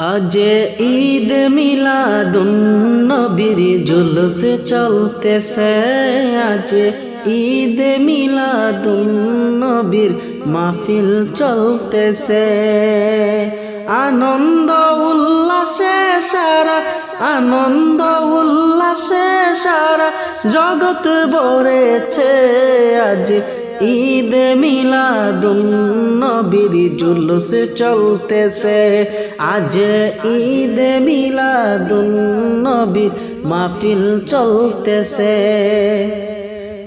আজ ঈদ মিলাদুন নবীর জুলুস চলতেছে। আজ ঈদ মিলাদুন নবীর মাহফিল চলতেছে। আনন্দ উল্লাসে সারা, আনন্দ উল্লাসে সারা জগৎ ভরেছে। আজ ঈদ মিলাদুন নবীর জুলুস চলতেছে। আজ ঈদ মিলাদুন নবীর মাহফিল চলতেছে।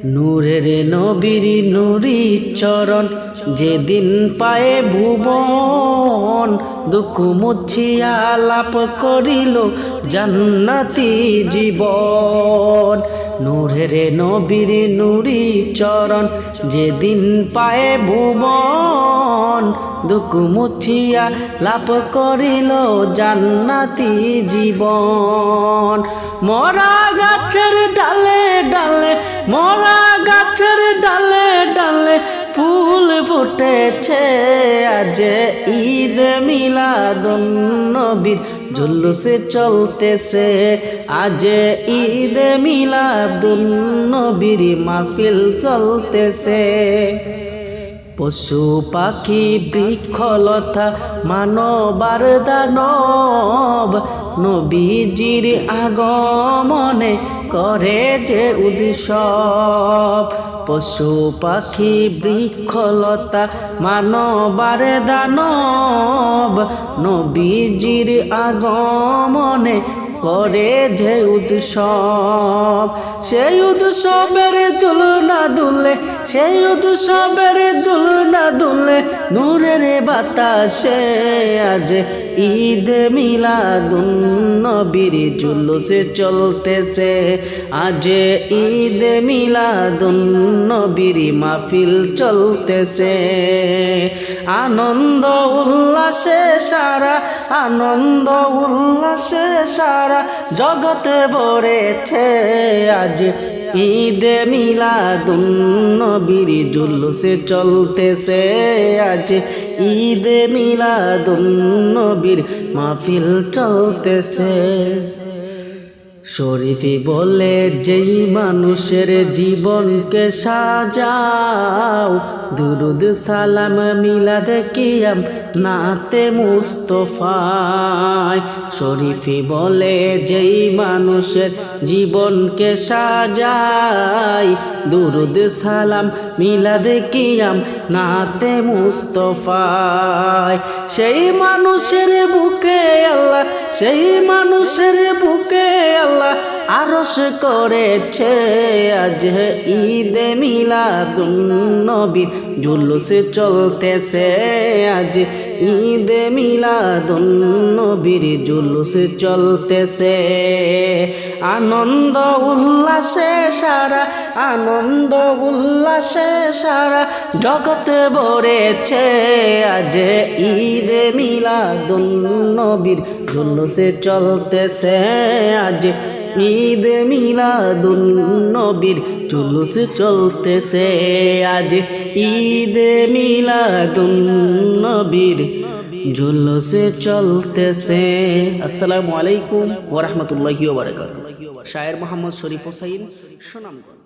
নূরের নবীর নুরি চরণ যেদিন পায়ে ভুবন, দুঃখ মুছিয়া লাভ করিল জান্নাতি জীবন। নূরের নবীর নুরি চরণ, যেদিন পায়ে ভুবন, দুঃখ মুছিয়া লাভ করিল জান্নাতি জীবন। মরা গাছের ডালে ডালে, মরা গাছের ডালে ডালে ফুল ফুটেছে, আজ ঈদ মিলাদুন নবীর জুলুসে চলতেছে। আজে ঈদ মিলাদুল নবীর মাহফিল চলতেছে। পশু পাখি, বৃক্ষলতা, মানবার দানব, নবীজির আগমনে করে যে উৎসব, পশু পাখি বৃক্ষলতা, মানবার দানব, নবীজির আগমনে করে যে উৎসব, সেই উৎসবের তুলনা দুলে, সেই উৎসবের তুলনা দুলে নূরের বাতাসে আজ ঈদ মিলাদুন নবীর জুলুসে চলতেছে। আজ ঈদ মিলাদুন নবীর মাহফিল চলতেছে। আনন্দ উল্লাসে সারা, আনন্দ উল্লাসে সারা জগতে ভরেছে আজ ঈদ মিলাদুন নবীর জুলুসে চলতেছে আজ। ঈদ মিলাদুন নবীর মাহফিল চলতেছে। শরীফি বলে, যেই মানুষের জীবনকে সাজাও, দুরুদ সালাম মিলাদ কিয়াম নাতে মুস্তফায় শরীফি বলে, যেই মানুষের জীবনকে সাজাই, দুরুদ, সালাম, মিলাদ, কিয়াম, নাতে মুস্তফায়। সেই মানুষের বুকে আল্লাহ, সেই মানুষের বুকে আল্লাহ আরস করেছে আজ ঈদ মিলাদুন নবীর। জুলুসে চলতেছে আজ ঈদ মিলাদুন নবীর। জুলুসে চলতেছে। আনন্দ উল্লাসে সারা, আনন্দ উল্লাসে সারা জগতে ভরেছে আজ ঈদ মিলাদুন নবীর। জুলুসে চলতেছে আজ ঈদ মিলাদুন নবীর জুলুস চলতেছে। আজ ঈদ মিলাদুন নবীর জুলুসে চলতেছে। আসসালামু আলাইকুম ওয়া রাহমাতুল্লাহি ওয়া বারাকাতুহু। শায়ের মোহাম্মদ শরীফ হোসাইন, সুনামগঞ্জ।